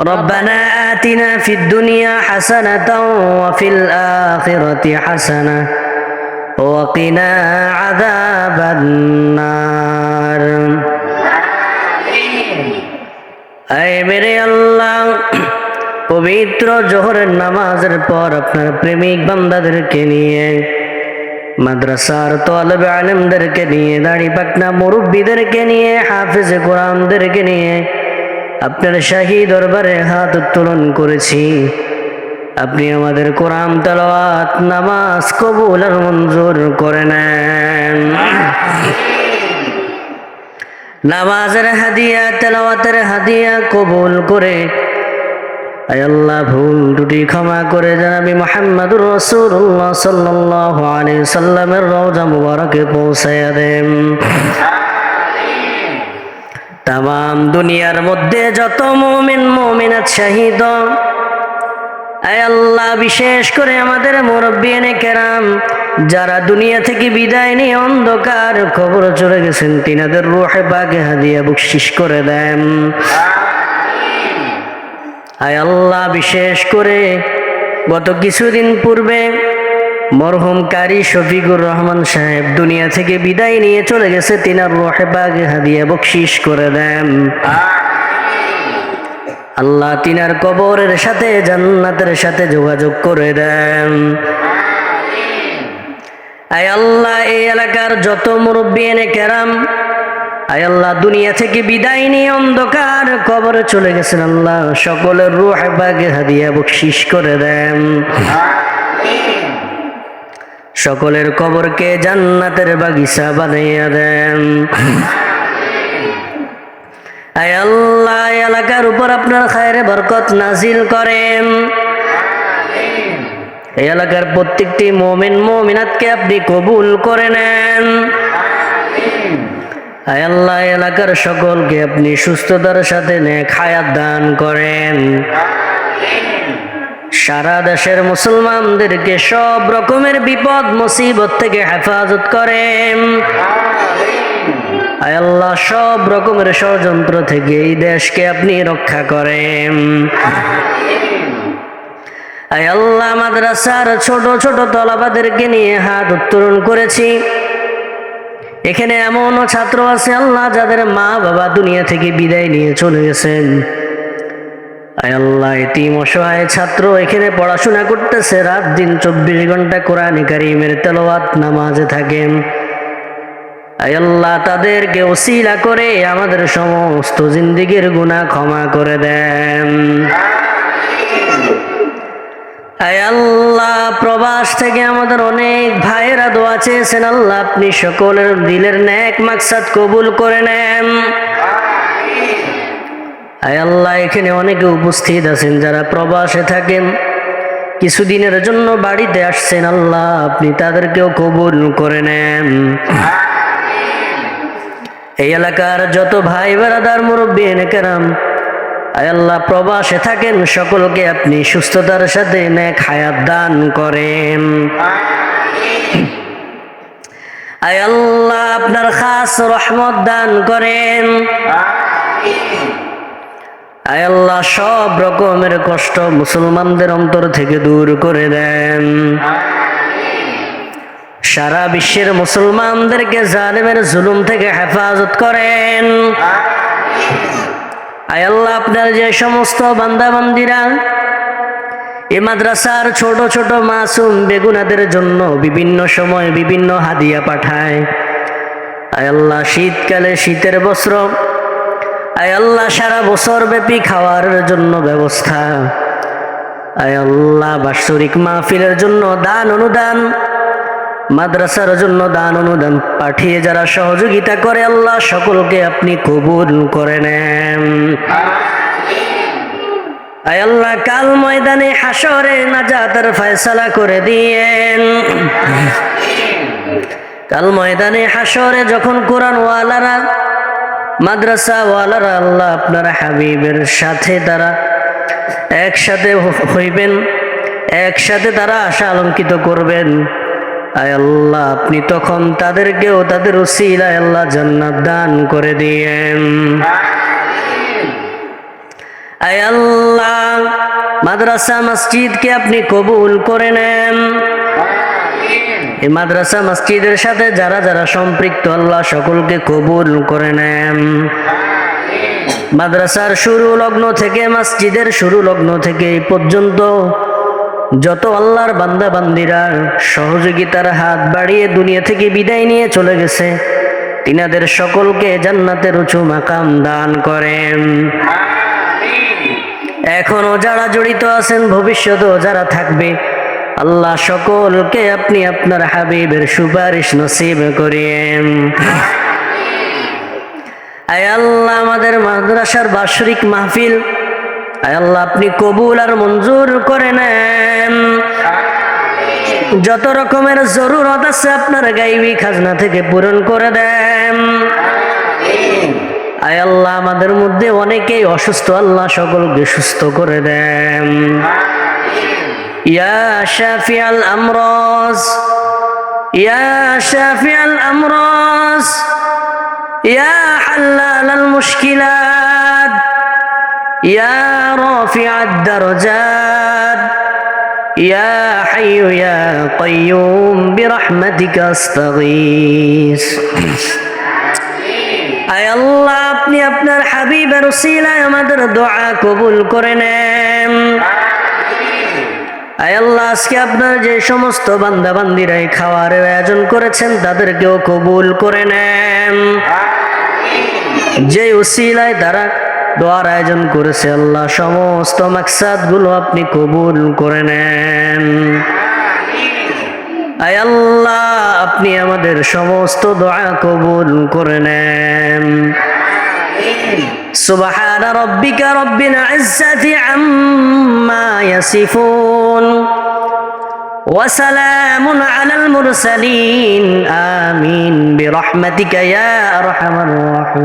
ربنا آتنا في الدنيا حسنة وفي الآخرة حسنة وقنا عذاب النار أي মেরে আল্লাহ পবিত্র জোহরের নামাজের পর আপনার প্রেমিক বান্দাদেরকে নিয়ে মাদ্রাসার তোয়ালবে আলেমদেরকে নিয়ে দাড়ি পাকনা মুরব্বীদেরকে নিয়ে হাফিজ কোরআনদেরকে নিয়ে আপনার শাহী দরবারে হাত উত্তোলন করেছি। আপনি আমাদের কোরআন তেলাওয়াত, নামাজ কবুল আর মঞ্জুর করে নেন। নামাজের হাদিয়া, তেলাওয়াতের হাদিয়া কবুল করে। আল্লাহ, ভুল দুটি ক্ষমা করে জানাবি মোহাম্মদুর রসুল্লাহ সাল্লাহ আলী সাল্লামের রওজা মুবারকে পৌঁছাইয়া দেন। তাম দুনিয়ার মধ্যে যত মুমিন, মুমিনাত শাহিদ। আল্লাহ, বিশেষ করে আমাদের মুরব্বিয়ানে কেরাম, যারা দুনিয়া থেকে বিদায় নিয়ে অন্ধকার খবর চলে গেছেন, তিনাদের রুহে বাগে হাদিয়া বকশিস করে দেন। আয় আল্লাহ, বিশেষ করে গত কিছুদিন পূর্বে মরহুম কারি শফিকুর রহমান সাহেব দুনিয়া থেকে বিদায় নিয়ে চলে গেছে, তিনার রোহে বাগে হাদিয়া বকশিস করে দেন। আল্লাহ তিনার কবরের সাথে, জান্নাতের সাথে যোগাযোগ করে দেন। আয় আল্লাহ, এই এলাকার যত মুরব্বী এনে কেরাম, আয় আল্লাহ, দুনিয়া থেকে বিদায় নিয়ে অন্ধকার কবরে চলে গেছেন আল্লাহ, সকলের রুহ বাগে হাদিয়া বকশিস করে দেন। সকলের কবরকে জান্নাতের বাগিচা বানাইয়া দেন। আল্লাহ এলাকার উপর আপনার খায়ের বরকত নাজিল করেন। এই এলাকার প্রত্যেকটি মমিন, মমিনাতকে আপনি কবুল করে নেন। আল্লাহ এলাকার সকলকে আপনি সুস্থতার সাথে নেক হায়াত দান করেন। সারা দেশের মুসলমানদেরকে সব রকমের বিপদ, মুসিবত থেকে হেফাজত করেন আল্লাহ, সব রকমের ষড়যন্ত্র থেকে এই দেশকে আপনি রক্ষা করেন। আল্লাহ, মাদ্রাসার ছোট ছোট তলাবাদেরকে নিয়ে হাত উত্তোলন করেছি। এখানে এমনও ছাত্র আছে আল্লাহ, যাদের মা বাবা দুনিয়া থেকে বিদায় নিয়ে চলে গেছেন। আল্লাহ, এতিম অসহায় ছাত্র এখানে পড়াশোনা করতেছে। রাত দিন চব্বিশ ঘণ্টা কোরআন কারিমের তেলাওয়াত, নামাজে থাকেন আয় আল্লাহ, তাদেরকে ওসিলা করে আমাদের সমস্ত জিন্দিগির গুনাহ ক্ষমা করে দেন। আল্লাহ, প্রবাস থেকে আমাদের অনেক ভাইয়েরা দোয়া চেয়েছেন, আল্লাহ আপনি সকলের দিলের ন্যাক মাকসাদ কবুল করে নেন। আয় আল্লাহ, এখানে অনেকে উপস্থিত আছেন, যারা প্রবাসে থাকেন। কিছুদিনের জন্য বাড়িতে আসছেন আল্লাহ, আপনি তাদেরকেও কবুল করে নেন। এই এলাকার যত ভাই বেড়াদার মুরব্বী কেরাম আয় আল্লাহ, প্রবাসে থাকেন, সকলকে আপনি সুস্থতার সাথে নেক হায়াত দান করেন। আয় আল্লাহ, আপনার খাস রহমত দান করেন। আয় আল্লাহ, সব রকমের কষ্ট মুসলমানদের অন্তর থেকে দূর করে দেন। সারা বিশ্বের মুসলমানদেরকে জালেমের জুলুম থেকে হেফাজত করেন। আয় আল্লাহ, আপনার যে সমস্ত বান্দা বান্দিরা এ মাদ্রাসার ছোট ছোট মাসুম বেগুনাদের জন্য বিভিন্ন সময় বিভিন্ন হাদিয়া পাঠায়। আয় আল্লাহ, শীতকালে শীতের বস্ত্র আয় আল্লাহ, সারা বছর ব্যাপী খাওয়ার জন্য ব্যবস্থা। আয় আল্লাহ, বাৎসরিক মাহফিলের জন্য দান অনুদান, মাদ্রাসার জন্য দান অনুদান পাঠিয়ে যারা সহযোগিতা করে আল্লাহ, সকলকে আপনি কবুল করে নেন। আয় আল্লাহ, কাল ময়দানে হাসরে নাজাতের ফয়সালা করে দিয়েন। কাল ময়দানে হাসরে যখন কোরআন ওয়ালারা মাদ্রাসা ওয়ালারা আল্লাহ আপনার হাবিবের সাথে তারা একসাথে হইবেন, একসাথে তারা আশা আলঙ্কিত করবেন। আয় আল্লাহ, আপনি তখন তাদেরকেও তাদের উসিলায় আল্লাহ জান্নাত দান করে দিয়েন। আয় আল্লাহ, মাদ্রাসা, মসজিদকে আপনি কবুল করে নেন। এই মাদ্রাসা, মসজিদের সাথে যারা যারা সম্পৃক্ত, আল্লাহ সকলকে কবুল করে নেন। মাদ্রাসার শুরু লগ্ন থেকে, মসজিদের শুরু লগ্ন থেকে এই পর্যন্ত যত আল্লাহর বান্দা বান্দিরা সহযোগিতার হাত বাড়িয়ে দুনিয়া থেকে বিদায় নিয়ে চলে গেছে, তিনাদের সকলকে জান্নাতের উঁচু মাকাম দান করেন। এখনও যারা জড়িত আছেন, ভবিষ্যতেও যারা থাকবে আল্লাহ সকলকে আপনি আপনার হাবিবের সুপারিশ নসিব করেন। আয় আল্লাহ, আমাদের মাদ্রাসার বার্ষিক মাহফিল। আয় আল্লাহ, আপনি কবুল আর মঞ্জুর করে নেন। যত রকমের জরুরত আছে আপনার গাইবি খাজনা থেকে পূরণ করে দেন। আয় আল্লাহ, আমাদের মধ্যে অনেকেই অসুস্থ, আল্লাহ সকলকে সুস্থ করে দেন। ইয়া শাফিয়াল আমরাজ ইয়া শাফিয়াল আমরাজ يا حلال المشكلات يا رافع الدرجات يا حي يا قيوم برحمتك استغيث আয় আল্লাহ আপনি আপনার হাবিবের উসিলায় আমাদের দোয়া কবুল করে নেন আয় আল্লাহ, আজকে আপনার যে সমস্ত বান্দা বান্দিরাই খাওয়ার আয়োজন করেছেন, তাদেরকেও কবুল করে নেন। যে উসিলায় তারা দোয়ার আয়োজন করেছে, আল্লাহ সমস্ত মাকসাদগুলো আপনি কবুল করে নেন। আয় আল্লাহ, আপনি আমাদের সমস্ত দোয়া কবুল করে নেন। سبحان ربك رب العزة عما يصفون وسلام على المرسلين. آمين. برحمتك يا أرحم الراحمين.